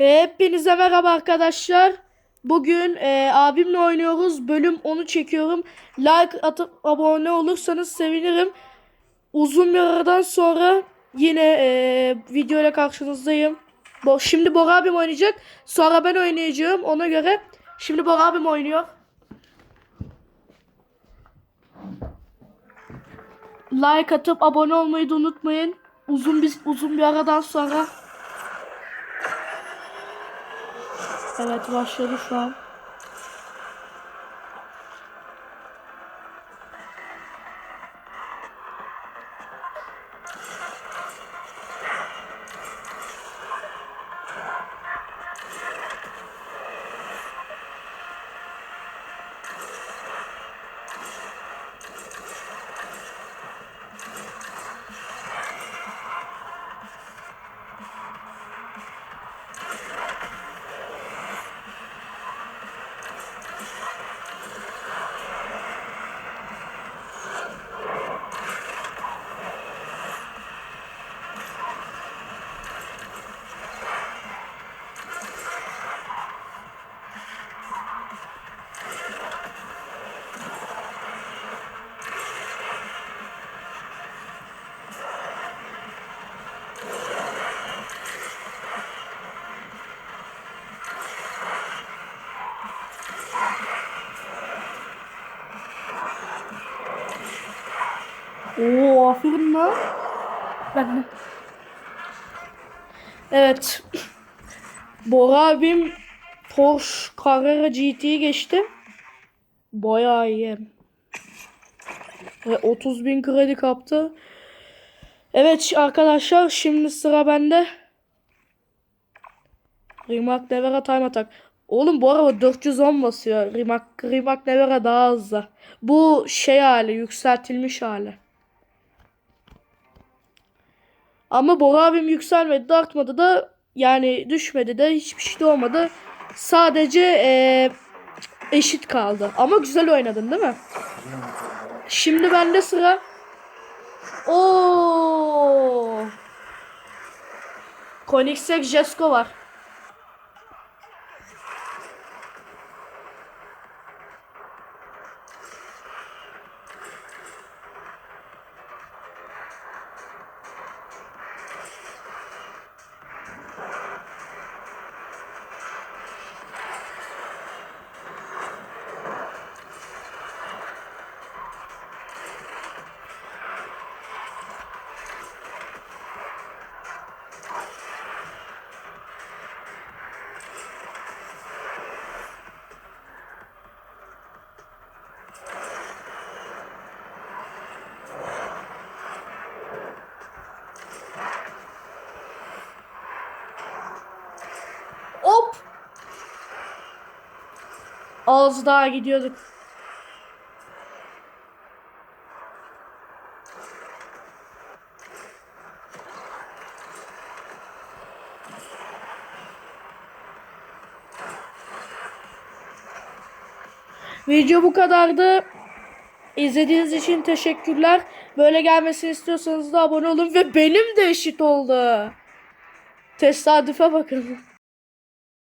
Hepinize merhaba arkadaşlar. Bugün e, abimle oynuyoruz. Bölüm 10'u çekiyorum. Like atıp abone olursanız sevinirim. Uzun bir aradan sonra yine e, video karşınızdayım. Bo şimdi Bora abim oynayacak. Sonra ben oynayacağım. Ona göre şimdi Bora abim oynuyor. Like atıp abone olmayı da unutmayın. Uzun bir uzun bir aradan sonra Evet başladı şu an. Oo aferin. Evet. Bora abim Porsche Carrera GT'yi geçti. Bayağı iyi. Ve 30 bin kredi kaptı. Evet arkadaşlar şimdi sıra bende. Rimac Nevera Time Attack. Oğlum bu araba 410 basıyor. Rimac, Rimac Nevera daha hızlı. Bu şey hali yükseltilmiş hali. Ama Bora abim yükselmedi de artmadı da yani düşmedi de hiçbir şey de olmadı. Sadece eee, eşit kaldı. Ama güzel oynadın değil mi? Şimdi bende sıra. Oo. Koenigsegg Jesko var. Az daha gidiyorduk. Video bu kadardı. İzlediğiniz için teşekkürler. Böyle gelmesini istiyorsanız da abone olun ve benim de eşit oldu. Tesadüfe bakın.